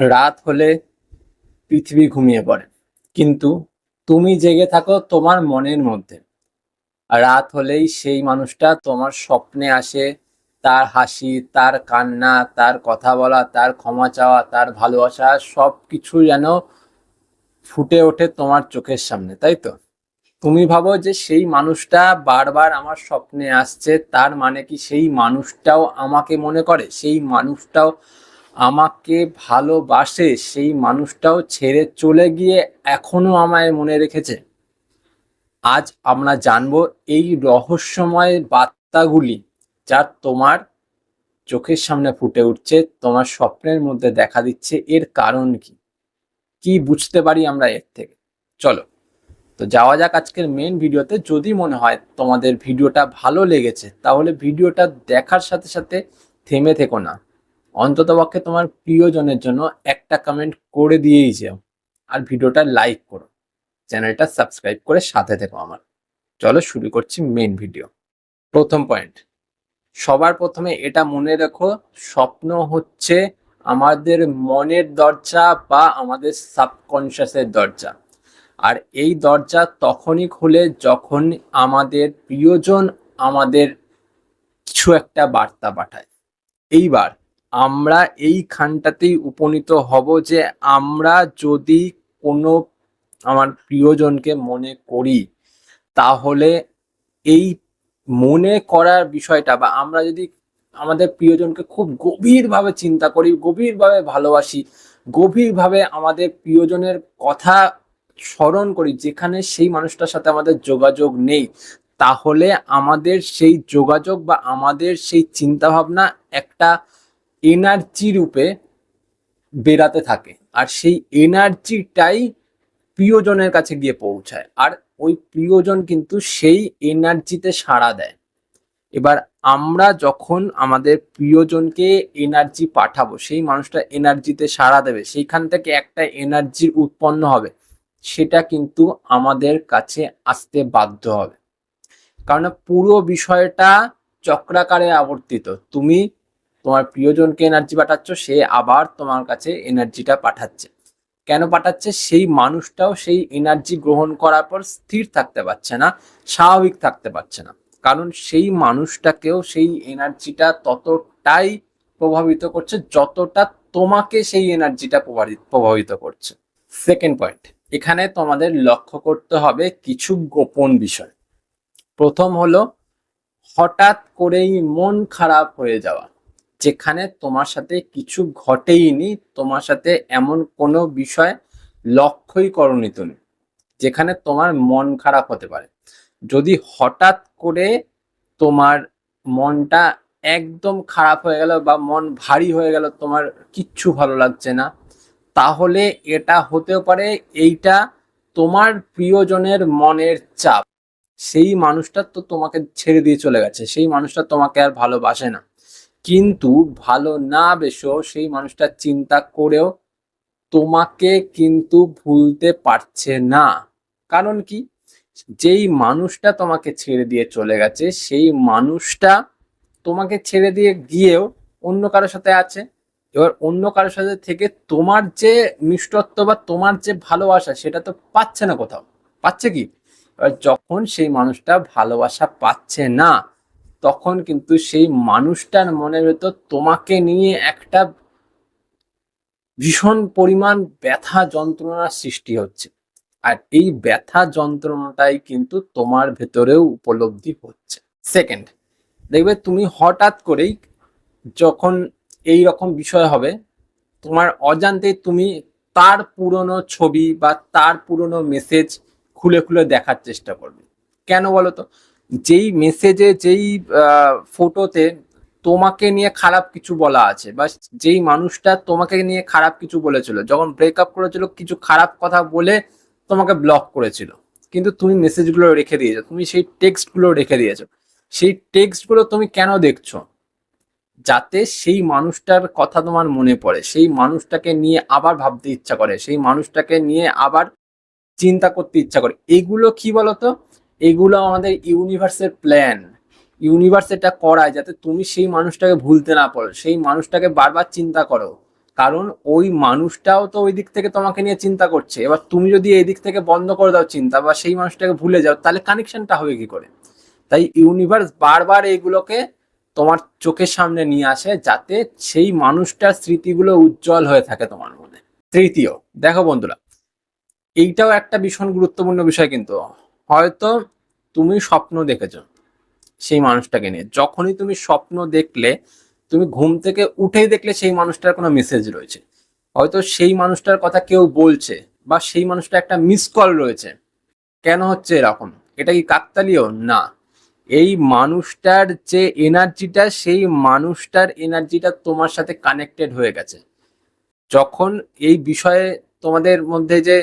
রাত হলে পৃথিবী ঘুমিয়ে পড়ে। কিন্তু তুমি জেগে থাকো তোমার মনের মধ্যে। রাত হলেই সেই মানুষটা তোমার স্বপ্নে আসে, তার হাসি, তার কান্না, তার কথা বলা, তার ক্ষমা চাওয়া, তার ভালোবাসা সব কিছু যেন ফুটে ওঠে তোমার চোখের সামনে, তাই তো? তুমি ভাবো যে সেই মানুষটা বারবার আমার স্বপ্নে আসছে, তার মানে কি সেই মানুষটাও আমাকে মনে করে? সেই মানুষটাও আমাকে ভালোবাসে, সেই মানুষটাও ছেড়ে চলে গিয়ে এখনও আমায় মনে রেখেছে। আজ আমরা জানব এই রহস্যময় বার্তাগুলি, যা তোমার চোখের সামনে ফুটে উঠছে, তোমার স্বপ্নের মধ্যে দেখা দিচ্ছে, এর কারণ কি? কি বুঝতে পারি আমরা এর থেকে? চলো, তো যাওয়া যাক আজকের মেন ভিডিওতে। যদি মনে হয় তোমাদের ভিডিওটা ভালো লেগেছে, তাহলে ভিডিওটা দেখার সাথে সাথে থেমে থেকো না। অন্ততপক্ষে তোমার প্রিয়জনের জন্য একটা কমেন্ট করে দিয়েই যাও। আর ভিডিওটা লাইক করো। চ্যানেলটা সাবস্ক্রাইব করে সাথে থেকো আমার। চলো শুরু করছি মেন ভিডিও প্রথম পয়েন্ট সবার প্রথমে এটা মনে রেখো, স্বপ্ন হচ্ছে আমাদের মনের দরজা বা আমাদের সাবকনশিয়াসের দরজা। আর এই দরজা তখনই খুলে যখন আমাদের প্রিয়জন আমাদের কিছু একটা বার্তা পাঠায়। এইবার আমরা এইখানটাতেই উপনীত হব যে আমরা যদি কোনো আমার প্রিয়জনকে মনে করি, তাহলে এই মনে করার বিষয়টা বা আমরা যদি আমাদের প্রিয়জনকে খুব গভীরভাবে চিন্তা করি, গভীরভাবে ভালোবাসি, গভীরভাবে আমাদের প্রিয়জনের কথা স্মরণ করি, যেখানে সেই মানুষটার সাথে আমাদের যোগাযোগ নেই, তাহলে আমাদের সেই যোগাযোগ বা আমাদের সেই চিন্তাভাবনা একটা এনার্জি রূপে বেরাতে থাকে। আর সেই এনার্জিটাই প্রিয়জনের কাছে গিয়ে পৌঁছায়। আর ওই প্রিয়জন কিন্তু সেই এনার্জিতে সাড়া দেয়। এবার আমরা যখন আমাদের প্রিয়জনকে এনার্জি পাঠাবো, সেই মানুষটা এনার্জিতে সাড়া দেবে, সেইখান থেকে একটা এনার্জির উৎপন্ন হবে, সেটা কিন্তু আমাদের কাছে আসতে বাধ্য হবে। কারণ পুরো বিষয়টা চক্রাকারে আবর্তিত। তুমি তোমার প্রিয়জনকে এনার্জি পাঠাচ্ছ, সে আবার তোমার কাছে এনার্জিটা পাঠাচ্ছে। কেন পাঠাচ্ছে? সেই মানুষটাও সেই এনার্জি গ্রহণ করার পর স্থির থাকতে পারছে না, স্বাভাবিক থাকতে পারছে না। কারণ সেই মানুষটাকেও সেই এনার্জিটা ততটাই প্রভাবিত করছে, যতটা তোমাকে সেই এনার্জিটা প্রভাবিত করছে। সেকেন্ড পয়েন্ট এখানে তোমাদের লক্ষ্য করতে হবে কিছু গোপন বিষয়। প্রথম হলো, হঠাৎ করেই মন খারাপ হয়ে যাওয়া। যেখানে তোমার সাথে কিছু ঘটেইনি, তোমার সাথে এমন কোনো বিষয় লক্ষ্যই করনি তুমি, যেখানে তোমার মন খারাপ হতে পারে। যদি হঠাৎ করে তোমার মনটা একদম খারাপ হয়ে গেল বা মন ভারী হয়ে গেল, তোমার কিচ্ছু ভালো লাগছে না, তাহলে এটা হতেও পারে এইটা তোমার প্রিয়জনের মনের চাপ। সেই মানুষটা তো তোমাকে ছেড়ে দিয়ে চলে গেছে, সেই মানুষটা তোমাকে আর ভালোবাসে না। কিন্তু ভালো না বেশো সেই মানুষটা চিন্তা করেও তোমাকে কিন্তু ভুলতে পারছে না। কারণ কি? যেই মানুষটা তোমাকে ছেড়ে দিয়ে চলে গেছে, সেই মানুষটা তোমাকে ছেড়ে দিয়ে গিয়েও অন্য কারোর সাথে আছে। এবার অন্য কারোর সাথে থেকে তোমার যে মিষ্টত্ব বা তোমার যে ভালোবাসা, সেটা তো পাচ্ছে না কোথাও। পাচ্ছে কি? এবার যখন সেই মানুষটা ভালোবাসা পাচ্ছে না তখন কিন্তু সেই মানুষটার মনের ভেতর তোমাকে নিয়ে একটা ভীষণ পরিমাণ ব্যথা যন্ত্রণার সৃষ্টি হচ্ছে। আর এই ব্যথা যন্ত্রণাটাই কিন্তু তোমার ভেতরেও উপলব্ধি হচ্ছে। সেকেন্ড দেখবে তুমি হঠাৎ করেই যখন এই রকম বিষয় হবে, তোমার অজান্তেই তুমি তার পুরনো ছবি বা তার পুরনো মেসেজ খুলে খুলে দেখার চেষ্টা করবে। কেন বলো তো যেই মেসেজে যেই ফটোতে তোমাকে নিয়ে খারাপ কিছু বলা আছে বা যেই মানুষটা তোমাকে নিয়ে খারাপ কিছু বলেছিল, যখন ব্রেকআপ করেছিল, কিছু খারাপ কথা বলে তোমাকে ব্লক করেছিল। কিন্তু তুমি মেসেজগুলো রেখে দিয়েছ, তুমি সেই টেক্সটগুলো রেখে দিয়েছ। সেই টেক্সটগুলো তুমি কেন দেখছ? যাতে সেই মানুষটার কথা তোমার মনে পড়ে, সেই মানুষটাকে নিয়ে আবার ভাবতে ইচ্ছা করে, সেই মানুষটাকে নিয়ে আবার চিন্তা করতে ইচ্ছা করে। এগুলো কি বলতো? এগুলো আমাদের ইউনিভার্সের প্ল্যান ইউনিভার্স এটা করায় যাতে তুমি সেই মানুষটাকে ভুলতে না পারো, সেই মানুষটাকে বারবার চিন্তা করো। কারণ ওই মানুষটাও তো ওই দিক থেকে তোমাকে নিয়ে চিন্তা করছে। এবার তুমি যদি এই দিক থেকে বন্ধ করে দাও চিন্তা বা সেই মানুষটাকে ভুলে যাও, তাহলে কানেকশনটা হবে কি করে? তাই ইউনিভার্স বারবার এইগুলোকে তোমার চোখের সামনে নিয়ে আসে যাতে সেই মানুষটার স্মৃতিগুলো উজ্জ্বল হয়ে থাকে তোমার মনে। তৃতীয়, দেখো বন্ধুরা, এইটাও একটা ভীষণ গুরুত্বপূর্ণ বিষয় কিন্তু। হয়তো তুমি স্বপ্ন দেখেছ সেই মানুষটাকে নিয়ে। যখনই তুমি স্বপ্ন দেখলে, তুমি ঘুম থেকে উঠেই দেখলে সেই মানুষটার কোনো মেসেজ রয়েছে। হয়তো সেই মানুষটার কথা কেউ বলছে বা সেই মানুষটা একটা মিস কল রয়েছে। কেন হচ্ছে এরকম? এটা কি কাকতালীয়? না। এই মানুষটার যে এনার্জিটা সেই মানুষটার এনার্জিটা তোমার সাথে কানেক্টেড হয়ে গেছে। যখন এই বিষয়ে তোমাদের মধ্যে যে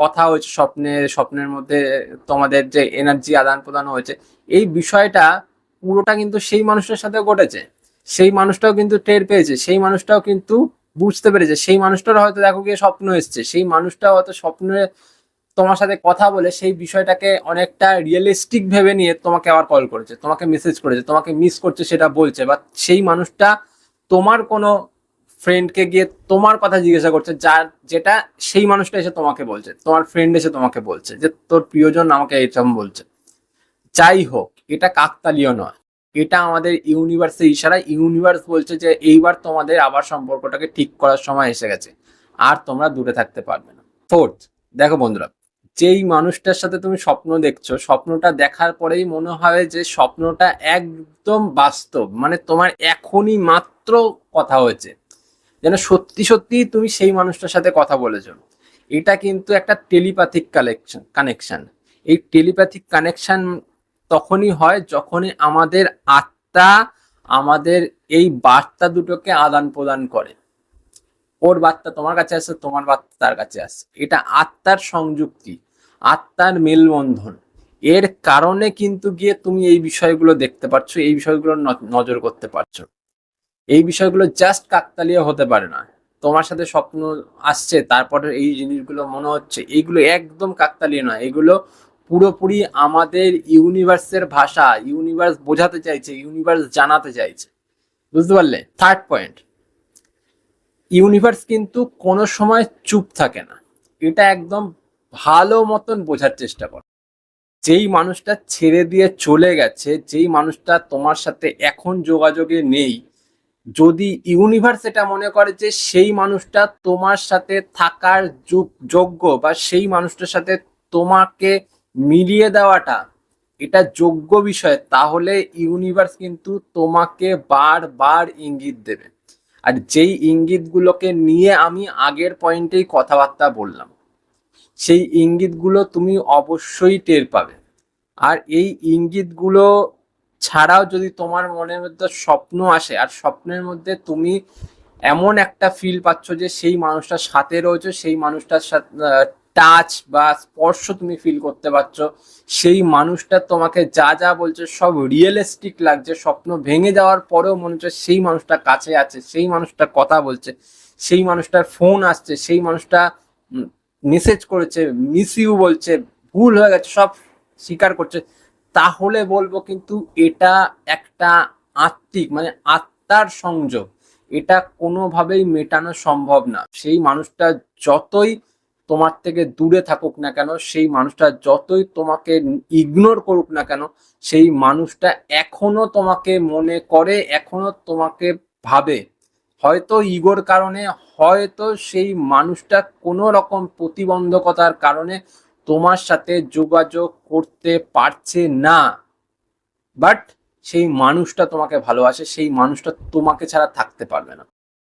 কথা হয়েছে স্বপ্নের স্বপ্নের মধ্যে তোমাদের যে এনার্জি আদান প্রদান হয়েছে, এই বিষয়টা পুরোটা কিন্তু সেই মানুষটার সাথে ঘটেছে। সেই মানুষটাও কিন্তু টের পেয়েছে, সেই মানুষটাও কিন্তু বুঝতে পেরেছে, সেই মানুষটার হয়তো দেখো গিয়ে স্বপ্ন এসছে, সেই মানুষটা হয়তো স্বপ্নে তোমার সাথে কথা বলে সেই বিষয়টাকে অনেকটা রিয়েলিস্টিক ভেবে নিয়ে তোমাকে আবার কল করেছে, তোমাকে মেসেজ করেছে, তোমাকে মিস করছে সেটা বলছে বা সেই মানুষটা তোমার কোনো ফ্রেন্ডকে গিয়ে তোমার কথা জিজ্ঞাসা করছে, যার যেটা সেই মানুষটা এসে তোমাকে বলছে, তোমার ফ্রেন্ড এসে তোমাকে বলছে যে, তোর প্রিয়জন আমাকে এইরকম বলছে। যাই হোক, এটা কাকতালীয় নয়। এটা আমাদের ইউনিভার্সের ইশারা ইউনিভার্স বলছে যে, এইবার তোমাদের আবার সম্পর্কটাকে ঠিক করার সময় এসে গেছে। আর তোমরা দূরে থাকতে পারবে না। ফোর্থ দেখো বন্ধুরা, যেই মানুষটার সাথে তুমি স্বপ্ন দেখছ, স্বপ্নটা দেখার পরেই মনে হয় যে, স্বপ্নটা একদম বাস্তব। মানে তোমার এখনই মাত্র কথা হয়েছে। যেন সত্যি সত্যি তুমি সেই মানুষটার সাথে কথা বলেছ। এটা কিন্তু একটা টেলিপ্যাথিক কালেকশন, কানেকশন। এই টেলিপ্যাথিক কানেকশন তখনই হয় যখনই আমাদের আত্মা আমাদের এই বার্তা দুটোকে আদান প্রদান করে। ওর বার্তা তোমার কাছে আসে তোমার বার্তা তার কাছে আসে এটা আত্মার সংযুক্তি, আত্মার মেলবন্ধন। এর কারণে কিন্তু গিয়ে তুমি এই বিষয়গুলো দেখতে পারছ, এই বিষয়গুলো নজর করতে পারছ। এই বিষয়গুলো জাস্ট কাকতালীয় হতে পারে না। তোমার সাথে স্বপ্ন আসছে, তারপরে এই জিনিসগুলো মনে হচ্ছে এইগুলো একদম কাকতালীয় নয়। এগুলো পুরোপুরি আমাদের ইউনিভার্সের ভাষা ইউনিভার্স বোঝাতে চাইছে ইউনিভার্স জানাতে চাইছে। বুঝতে পারলে? থার্ড পয়েন্ট ইউনিভার্স কিন্তু কোনো সময় চুপ থাকে না। এটা একদম ভালো মতন বোঝার চেষ্টা করে। যেই মানুষটা ছেড়ে দিয়ে চলে গেছে, যেই মানুষটা তোমার সাথে এখন যোগাযোগে নেই যদি ইউনিভার্স এটা মনে করে যে সেই মানুষটা তোমার সাথে থাকার যোগ- যোগ্য বা সেই মানুষটার সাথে তোমাকে মিলিয়ে দেওয়াটা এটা যোগ্য বিষয়, তাহলে ইউনিভার্স কিন্তু তোমাকে বারবার ইঙ্গিত দেবে। আর যেই ইঙ্গিতগুলোকে নিয়ে আমি আগের পয়েন্টেই কথাবার্তা বললাম, সেই ইঙ্গিতগুলো তুমি অবশ্যই টের পাবে। আর এই ইঙ্গিতগুলো ছাড়াও যদি তোমার মনের মধ্যে স্বপ্ন আসে, আর স্বপ্নের মধ্যে তুমি এমন একটা ফিল পাচ্ছ যে সেই মানুষটার সাথে রয়েছে, সেই মানুষটার সাথে টাচ বা স্পর্শ তুমি ফিল করতে পারছ, সেই মানুষটা তোমাকে যা যা বলছে সব রিয়েলিস্টিক লাগছে, স্বপ্ন ভেঙে যাওয়ার পরেও মনে হচ্ছে সেই মানুষটা কাছে আছে, সেই মানুষটা কথা বলছে, সেই মানুষটার ফোন আসছে, সেই মানুষটা মেসেজ করেছে মিস ইউ বলছে, ভুল হয়ে গেছে, সব স্বীকার করছে। তাহলে বলব কিন্তু এটা একটা আত্মিক মানে আত্মার সংযোগ। এটা কোনোভাবেই মেটানো সম্ভব না। সেই মানুষটা যতই তোমার থেকে দূরে থাকুক না কেন, সেই মানুষটা যতই তোমাকে ইগনোর করুক না কেন, সেই মানুষটা এখনও তোমাকে মনে করে, এখনও তোমাকে ভাবে। হয়তো ইগোর কারণে, হয়তো সেই মানুষটা কোনো রকম প্রতিবন্ধকতার কারণে তোমার সাথে যোগাযোগ করতে পারছে না। বাট সেই মানুষটা তোমাকে ভালোবাসে, সেই মানুষটা তোমাকে ছাড়া থাকতে পারবে না।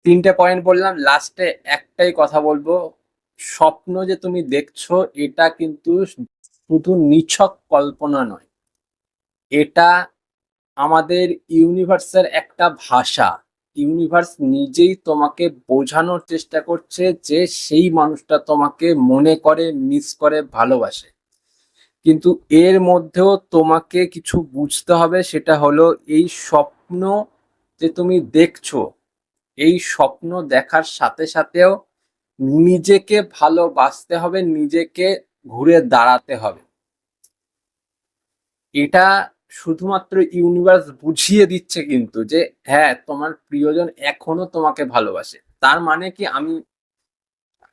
তিনটে পয়েন্ট বললাম লাস্টে একটাই কথা বলব। স্বপ্ন যে তুমি দেখছ, এটা কিন্তু শুধু নিছক কল্পনা নয়। এটা আমাদের ইউনিভার্সের একটা ভাষা। ইউনিভার্স নিজেই তোমাকে বোঝানোর চেষ্টা করছে যে সেই মানুষটা তোমাকে মনে করে মিস করে, ভালোবাসে। কিন্তু এর মধ্যেও তোমাকে কিছু বুঝতে হবে, সেটা হলো এই স্বপ্ন যে তুমি দেখছ, এই স্বপ্ন দেখার সাথে সাথেও নিজেকে ভালোবাসতে হবে, নিজেকে ঘুরে দাঁড়াতে হবে। এটা শুধুমাত্র ইউনিভার্স বুঝিয়ে দিচ্ছে কিন্তু যে হ্যাঁ তোমার প্রিয়জন এখনও তোমাকে ভালোবাসে। তার মানে কি আমি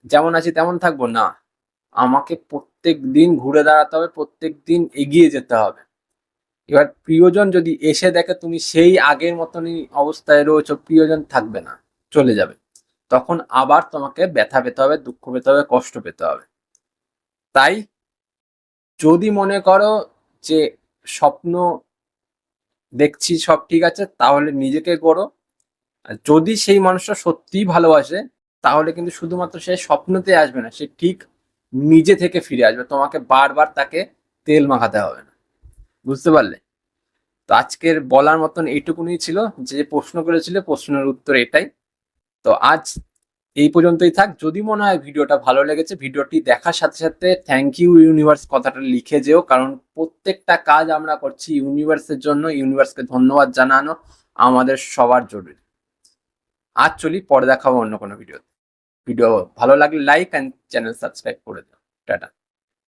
যেমন আছি তেমন থাকব? না। আমাকে প্রত্যেক দিন ঘুরে দাঁড়াতে হবে প্রত্যেক দিন এগিয়ে যেতে হবে। এবার প্রিয়জন যদি এসে দেখে তুমি সেই আগের মতনই অবস্থায় রয়েছো, প্রিয়জন থাকবে না, চলে যাবে। তখন আবার তোমাকে ব্যথা পেতে হবে, দুঃখ পেতে হবে, কষ্ট পেতে হবে। তাই যদি মনে করো যে স্বপ্ন দেখছি সব ঠিক আছে, তাহলে নিজেকে করো যদি সেই মানুষটা সত্যিই ভালোবাসে, তাহলে কিন্তু শুধুমাত্র সে স্বপ্নতে আসবে না, সে ঠিক নিজে থেকে ফিরে আসবে। তোমাকে বারবার তাকে তেল মাখাতে হবে না। বুঝতে পারলে? তো আজকের বলার মতন এইটুকুনি ছিল, যে প্রশ্ন করেছিল প্রশ্নের উত্তর এটাই। তো আজ এই পর্যন্তই থাক। যদি মনে হয় ভিডিওটা ভালো লেগেছে, ভিডিওটি দেখার সাথে সাথে থ্যাংক ইউ ইউনিভার্স কথাটা লিখে যেও। কারণ প্রত্যেকটা কাজ আমরা করছি ইউনিভার্সের জন্য। ইউনিভার্সকে ধন্যবাদ জানানো আমাদের সবার জরুরি। আর চলি, পরে দেখাবো অন্য কোনো ভিডিও ভিডিও ভালো লাগলে লাইক অ্যান্ড চ্যানেল সাবস্ক্রাইব করে দাও। টাটা।